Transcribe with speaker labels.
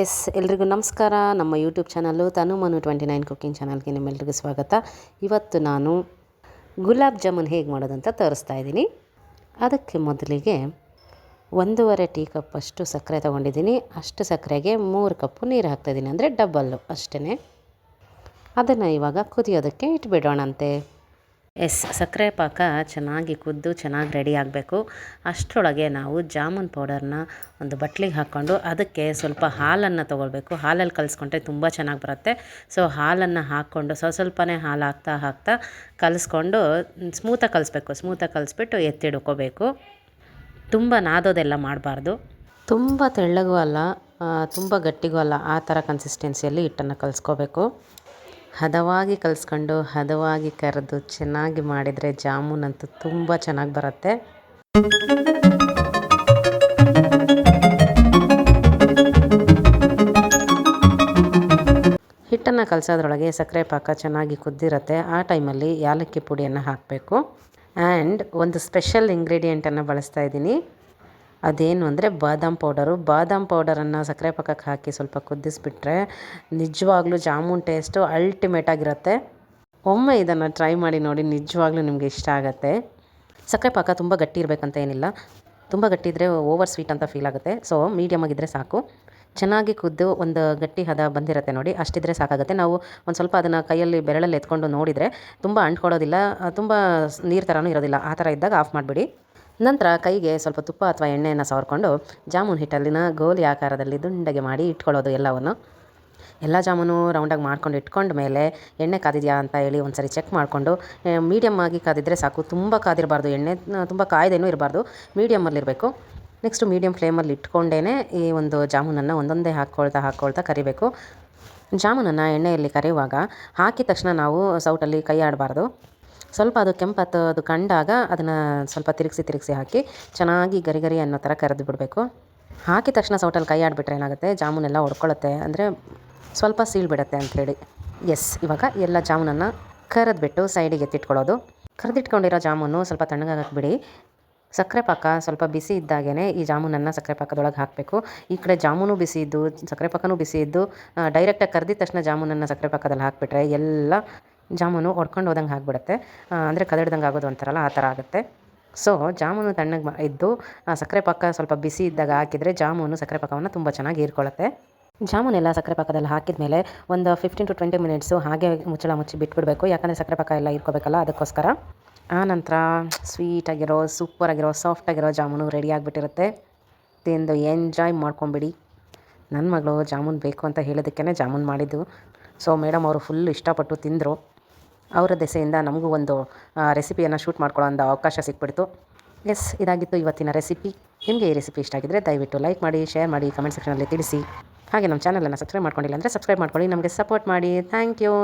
Speaker 1: S, ಎಲ್ರಿಗೂ ನಮಸ್ಕಾರ. ನಮ್ಮ YouTube channel Tanu Manu twenty nine cooking ಚಾನಲ್ಗೆ ನಿಮ್ಮೆಲ್ರಿಗೂ ಸ್ವಾಗತ. ಇವತ್ತು ನಾನು ಗುಲಾಬ್ ಜಾಮೂನ್ ಹೇಗೆ ಮಾಡೋದಂತ ತೋರಿಸ್ತಾ ಇದ್ದೀನಿ. ಅದಕ್ಕೆ ಮೊದಲಿಗೆ ಒಂದೂವರೆ ಟೀ ಕಪ್ ಅಷ್ಟು ಸಕ್ಕರೆ ತೊಗೊಂಡಿದ್ದೀನಿ. ಅಷ್ಟು ಸಕ್ಕರೆಗೆ ಮೂರು ಕಪ್ಪು ನೀರು ಹಾಕ್ತಾಯಿದ್ದೀನಿ ಅಂದರೆ ಡಬ್ಬಲ್ಲು ಅಷ್ಟೇ ಅದನ್ನು ಇವಾಗ ಕುದಿಯೋದಕ್ಕೆ ಇಟ್ಬಿಡೋಣಂತೆ. ಎಸ್, ಸಕ್ಕರೆ ಪಾಕ ಚೆನ್ನಾಗಿ ಕುದ್ದು ಚೆನ್ನಾಗಿ ರೆಡಿ ಆಗಬೇಕು. ಅಷ್ಟರೊಳಗೆ ನಾವು ಜಾಮೂನ್ ಪೌಡರ್ನ ಒಂದು ಬಟ್ಲಿಗೆ ಹಾಕ್ಕೊಂಡು ಅದಕ್ಕೆ ಸ್ವಲ್ಪ ಹಾಲನ್ನು ತೊಗೊಳ್ಬೇಕು. ಹಾಲಲ್ಲಿ ಕಲಿಸ್ಕೊಂಡ್ರೆ ತುಂಬ ಚೆನ್ನಾಗಿ ಬರುತ್ತೆ. ಸೊ, ಹಾಲನ್ನು ಹಾಕ್ಕೊಂಡು ಸ್ವಲ್ಪ ಸ್ವಲ್ಪನೇ ಹಾಲು ಹಾಕ್ತಾ ಹಾಕ್ತಾ ಕಲಿಸ್ಕೊಂಡು ಸ್ಮೂತಾಗಿ ಕಲಿಸ್ಬೇಕು. ಸ್ಮೂತಾಗಿ ಕಲಿಸ್ಬಿಟ್ಟು ಎತ್ತಿಡ್ಕೋಬೇಕು. ತುಂಬ ನಾದೋದೆಲ್ಲ ಮಾಡಬಾರ್ದು. ತುಂಬ ತೆಳ್ಳಗೂ ಅಲ್ಲ ತುಂಬ ಗಟ್ಟಿಗೂ ಅಲ್ಲ, ಆ ಥರ ಕನ್ಸಿಸ್ಟೆನ್ಸಿಯಲ್ಲಿ ಹಿಟ್ಟನ್ನು ಕಲಿಸ್ಕೋಬೇಕು. ಹದವಾಗಿ ಕಲಿಸ್ಕೊಂಡು, ಹದವಾಗಿ ಕರೆದು ಚೆನ್ನಾಗಿ ಮಾಡಿದರೆ ಜಾಮೂನ್ ಅಂತೂ ತುಂಬ ಚೆನ್ನಾಗಿ ಬರುತ್ತೆ. ಹಿಟ್ಟನ್ನು ಕಲಸೋದ್ರೊಳಗೆ ಸಕ್ಕರೆ ಪಾಕ ಚೆನ್ನಾಗಿ ಕುದ್ದಿರುತ್ತೆ. ಆ ಟೈಮಲ್ಲಿ ಯಾಲಕ್ಕಿ ಪುಡಿಯನ್ನು ಹಾಕಬೇಕು. ಆ್ಯಂಡ್ ಒಂದು ಸ್ಪೆಷಲ್ ಇಂಗ್ರೀಡಿಯೆಂಟನ್ನು ಬಳಸ್ತಾ ಇದ್ದೀನಿ. ಅದೇನು ಅಂದರೆ ಬಾದಾಮ್ ಪೌಡರು. ಬಾದಾಮ್ ಪೌಡರನ್ನು ಸಕ್ಕರೆ ಪಾಕಕ್ಕೆ ಹಾಕಿ ಸ್ವಲ್ಪ ಕುದಿಸ್ಬಿಟ್ರೆ ನಿಜವಾಗ್ಲೂ ಜಾಮೂನ್ ಟೇಸ್ಟು ಅಲ್ಟಿಮೇಟಾಗಿರುತ್ತೆ ಒಮ್ಮೆ ಇದನ್ನು ಟ್ರೈ ಮಾಡಿ ನೋಡಿ ನಿಜವಾಗ್ಲೂ ನಿಮಗೆ ಇಷ್ಟ ಆಗುತ್ತೆ. ಸಕ್ಕರೆ ಪಾಕ ತುಂಬ ಗಟ್ಟಿ ಇರಬೇಕಂತ ಏನಿಲ್ಲ. ತುಂಬ ಗಟ್ಟಿ ಇದ್ದರೆ ಓವರ್ ಸ್ವೀಟ್ ಅಂತ ಫೀಲ್ ಆಗುತ್ತೆ. ಸೊ ಮೀಡಿಯಮ್ ಆಗಿದ್ದರೆ ಸಾಕು. ಚೆನ್ನಾಗಿ ಕುದ್ದು ಒಂದು ಗಟ್ಟಿ ಹದ ಬಂದಿರುತ್ತೆ ನೋಡಿ. ಅಷ್ಟಿದ್ರೆ ಸಾಕಾಗುತ್ತೆ. ನಾವು ಒಂದು ಸ್ವಲ್ಪ ಅದನ್ನು ಕೈಯಲ್ಲಿ ಬೆರಳಲ್ಲಿ ಎತ್ಕೊಂಡು ನೋಡಿದರೆ ತುಂಬ ಅಂಟ್ಕೊಳ್ಳೋದಿಲ್ಲ, ತುಂಬ ನೀರು ಥರನೂ ಇರೋದಿಲ್ಲ. ಆ ಥರ ಇದ್ದಾಗ ಆಫ್ ಮಾಡಿಬಿಡಿ. ನಂತರ ಕೈಗೆ ಸ್ವಲ್ಪ ತುಪ್ಪ ಅಥವಾ ಎಣ್ಣೆಯನ್ನು ಸವರ್ಕೊಂಡು ಜಾಮೂನ್ ಹಿಟ್ಟಲ್ಲಿನ ಗೋಲಿ ಆಕಾರದಲ್ಲಿ ದುಂಡಗೆ ಮಾಡಿ ಇಟ್ಕೊಳ್ಳೋದು ಎಲ್ಲವನ್ನು. ಎಲ್ಲ ಜಾಮೂನು ರೌಂಡಾಗಿ ಮಾಡ್ಕೊಂಡು ಇಟ್ಕೊಂಡ ಮೇಲೆ ಎಣ್ಣೆ ಕಾದಿದೆಯಾ ಅಂತ ಹೇಳಿ ಒಂದು ಸರಿ ಚೆಕ್ ಮಾಡಿಕೊಂಡು ಮೀಡಿಯಮ್ ಆಗಿ ಕಾದಿದ್ರೆ ಸಾಕು, ತುಂಬ ಕಾದಿರಬಾರ್ದು ಎಣ್ಣೆ ತುಂಬ ಕಾಯ್ದೇನೂ ಇರಬಾರ್ದು ಮೀಡಿಯಮ್ಮಲ್ಲಿರಬೇಕು ನೆಕ್ಸ್ಟು ಮೀಡಿಯಮ್ ಫ್ಲೇಮಲ್ಲಿ ಇಟ್ಕೊಂಡೇ ಈ ಒಂದು ಜಾಮೂನನ್ನು ಒಂದೊಂದೇ ಹಾಕ್ಕೊಳ್ತಾ ಹಾಕ್ಕೊಳ್ತಾ ಕರಿಬೇಕು. ಜಾಮೂನನ್ನು ಎಣ್ಣೆಯಲ್ಲಿ ಕರೆಯುವಾಗ ಹಾಕಿದ ತಕ್ಷಣ ನಾವು ಸೌಟಲ್ಲಿ ಕೈ ಆಡಬಾರ್ದು ಸ್ವಲ್ಪ ಅದು ಕೆಂಪತ್ತು ಅದು ಕಂಡಾಗ ಅದನ್ನು ಸ್ವಲ್ಪ ತಿರುಗಿಸಿ ತಿರುಗಿಸಿ ಹಾಕಿ ಚೆನ್ನಾಗಿ ಗರಿ ಗರಿ ಅನ್ನೋ ಥರ ಕರೆದು ಬಿಡಬೇಕು. ಹಾಕಿದ ತಕ್ಷಣ ಸೌಟಲ್ಲಿ ಕೈ ಆಡಿಬಿಟ್ರೆ ಏನಾಗುತ್ತೆ? ಜಾಮೂನೆಲ್ಲ ಹೊಡ್ಕೊಳ್ಳುತ್ತೆ ಅಂದರೆ ಸ್ವಲ್ಪ ಸೀಳ್ ಬಿಡುತ್ತೆ ಅಂಥೇಳಿ ಎಸ್ ಇವಾಗ ಎಲ್ಲ ಜಾಮೂನನ್ನು ಕರೆದ್ಬಿಟ್ಟು ಸೈಡಿಗೆ ಎತ್ತಿಟ್ಕೊಳ್ಳೋದು. ಕರೆದಿಟ್ಕೊಂಡಿರೋ ಜಾಮೂನು ಸ್ವಲ್ಪ ತಣ್ಣಗಾಗಕ್ಕೆ ಬಿಡಿ ಸಕ್ಕರೆ ಪಾಕ ಸ್ವಲ್ಪ ಬಿಸಿ ಇದ್ದಾಗೇ ಈ ಜಾಮೂನನ್ನು ಸಕ್ಕರೆ ಪಾಕದೊಳಗೆ ಹಾಕಬೇಕು. ಈ ಕಡೆ ಜಾಮೂನು ಬಿಸಿ ಇದ್ದು, ಸಕ್ಕರೆ ಪಾಕನೂ ಬಿಸಿ ಇದ್ದು ಡೈರೆಕ್ಟಾಗಿ ಕರೆದಿದ ತಕ್ಷಣ ಜಾಮೂನನ್ನು ಸಕ್ಕರೆ ಪಾಕದಲ್ಲಿ ಹಾಕಿಬಿಟ್ರೆ ಎಲ್ಲ ಜಾಮೂನು ಒಡ್ಕೊಂಡು ಹೋದಂಗೆ ಆಗಿಬಿಡುತ್ತೆ. ಅಂದರೆ ಕದಡ್ದಂಗೆ ಆಗೋದು ಅಂತಾರಲ್ಲ ಆ ಥರ ಆಗುತ್ತೆ. ಸೊ ಜಾಮೂನು ತಣ್ಣಗೆ ಇದ್ದು ಸಕ್ಕರೆ ಪಾಕ ಸ್ವಲ್ಪ ಬಿಸಿ ಇದ್ದಾಗ ಹಾಕಿದರೆ ಜಾಮೂನು ಸಕ್ಕರೆ ಪಾಕವನ್ನು ತುಂಬ ಚೆನ್ನಾಗಿ ಹೀರ್ಕೊಳ್ಳುತ್ತೆ. ಜಾಮೂನೆಲ್ಲ ಸಕ್ಕರೆ ಪಾಕದಲ್ಲಿ ಹಾಕಿದ ಮೇಲೆ ಒಂದು ಫಿಫ್ಟೀನ್ ಟು ಟ್ವೆಂಟಿ ಮಿನಿಟ್ಸು ಹಾಗೆ ಮುಚ್ಚಳ ಮುಚ್ಚಿ ಬಿಟ್ಬಿಡಬೇಕು. ಯಾಕಂದರೆ ಸಕ್ಕರೆ ಪಾಕ ಎಲ್ಲ ಇರ್ಕೋಬೇಕಲ್ಲ ಅದಕ್ಕೋಸ್ಕರ. ಆನಂತರ ಸ್ವೀಟಾಗಿರೋ ಸೂಪರಾಗಿರೋ ಸಾಫ್ಟಾಗಿರೋ ಜಾಮೂನು ರೆಡಿ ಆಗಿಬಿಟ್ಟಿರುತ್ತೆ. ತಿಂದು ಎಂಜಾಯ್ ಮಾಡ್ಕೊಂಬಿಡಿ. ನನ್ನ ಮಗಳು ಜಾಮೂನ್ ಬೇಕು ಅಂತ ಹೇಳೋದಕ್ಕೇ ಜಾಮೂನ್ ಮಾಡಿದ್ದು. ಸೊ ಮೇಡಮ್ ಅವರು ಫುಲ್ ಇಷ್ಟಪಟ್ಟು ತಿಂದರು. ಅವರ ದೆಸೆಯಿಂದ ನಮಗೂ ಒಂದು ರೆಸಿಪಿಯನ್ನು ಶೂಟ್ ಮಾಡ್ಕೊಳ್ಳೋ ಒಂದು ಅವಕಾಶ ಸಿಕ್ಬಿಡ್ತು. ಎಸ್ ಇದಾಗಿತ್ತು ಇವತ್ತಿನ ರೆಸಿಪಿ. ನಿಮಗೆ ಈ ರೆಸಿಪಿ ಇಷ್ಟ ಆಗಿದ್ದರೆ ದಯವಿಟ್ಟು ಲೈಕ್ ಮಾಡಿ, ಶೇರ್ ಮಾಡಿ, ಕಮೆಂಟ್ ಸೆಕ್ಷನಲ್ಲಿ ತಿಳಿಸಿ. ಹಾಗೆ ನಮ್ಮ ಚಾನಲನ್ನು ಸಬ್ಸ್ಕ್ರೈಬ್ ಮಾಡ್ಕೊಂಡಿಲ್ಲ ಅಂದರೆ ಸಬ್ಸ್ಕ್ರೈಬ್ ಮಾಡ್ಕೊಳ್ಳಿ, ನಮಗೆ ಸಪೋರ್ಟ್ ಮಾಡಿ. Thank you